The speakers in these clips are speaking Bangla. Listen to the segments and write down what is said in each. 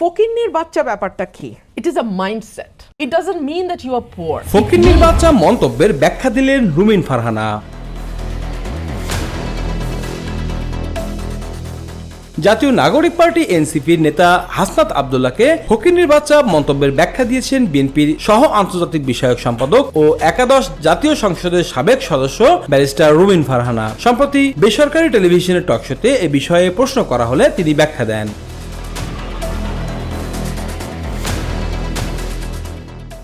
ফকিন্নির বাচ্চা ব্যাপারটা কি? It is a mindset it doesn't mean that you are poor ফকির বাচ্চা মন্তব্যের ব্যাখ্যা দিলেন রুমিন ফারহানা। জাতীয় নাগরিক পার্টি এনসিপির নেতা হাসনাত আবদুল্লাহকে ফকির বাচ্চা মন্তব্যের ব্যাখ্যা দিয়েছেন বিএনপির সহ আন্তর্জাতিক বিষয়ক সম্পাদক ও একাদশ জাতীয় সংসদের সাবেক সদস্য ব্যারিস্টার রুমিন ফারহানা। সম্প্রতি বেসরকারি টেলিভিশনের টকশোতে এ বিষয়ে প্রশ্ন করা হলে তিনি ব্যাখ্যা দেন।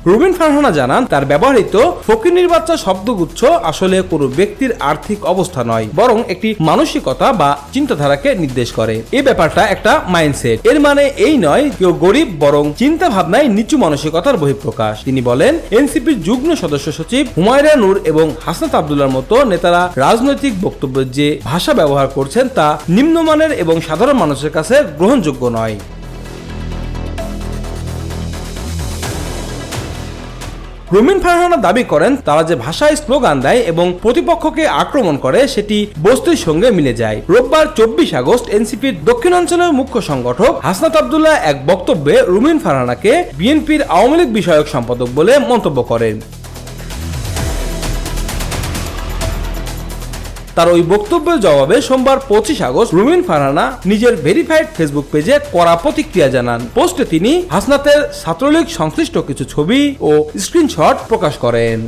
রুবিন ফারহানা জানান, তার ব্যবহৃত ফকির বাচ্চা শব্দগুচ্ছ আসলে কোনো ব্যক্তির আর্থিক অবস্থা নয়, বরং একটি মানসিকতা বা চিন্তাধারাকে নির্দেশ করে। এ ব্যাপারটা একটা মাইন্ডসেট। এর মানে এই নয়, কেউ গরিব, বরং চিন্তা ভাবনায় নিচু মানসিকতার বহিঃপ্রকাশ। তিনি বলেন, এনসিপির যুগ্ম সদস্য সচিব হুমায়রা নূর এবং হাসনাত আবদুল্লার মতো নেতারা রাজনৈতিক বক্তব্যের যে ভাষা ব্যবহার করছেন তা নিম্নমানের এবং সাধারণ মানুষের কাছে গ্রহণযোগ্য নয়। রুমিন ফারহানা দাবি করেন, তারা যে ভাষায় স্লোগান দেয় এবং প্রতিপক্ষকে আক্রমণ করে, সেটি বস্তুর সঙ্গে মিলে যায়। রোববার চব্বিশ আগস্ট এনসিপির দক্ষিণাঞ্চলের মুখ্য সংগঠক হাসনাত আবদুল্লাহ এক বক্তব্যে রুমিন ফারহানাকে বিএনপির আওয়ামী লীগ বিষয়ক সম্পাদক বলে মন্তব্য করেন। তার ওই বক্তব্যের জবাবে সোমবার পঁচিশ আগস্ট রুমিন ফারহানা নিজের ভেরিফাইড ফেসবুক পেজে করা প্রতিক্রিয়া জানান। পোস্টে তিনি হাসনাতের ছাত্রলীগ সংশ্লিষ্ট কিছু ছবি ও স্ক্রিনশট প্রকাশ করেন।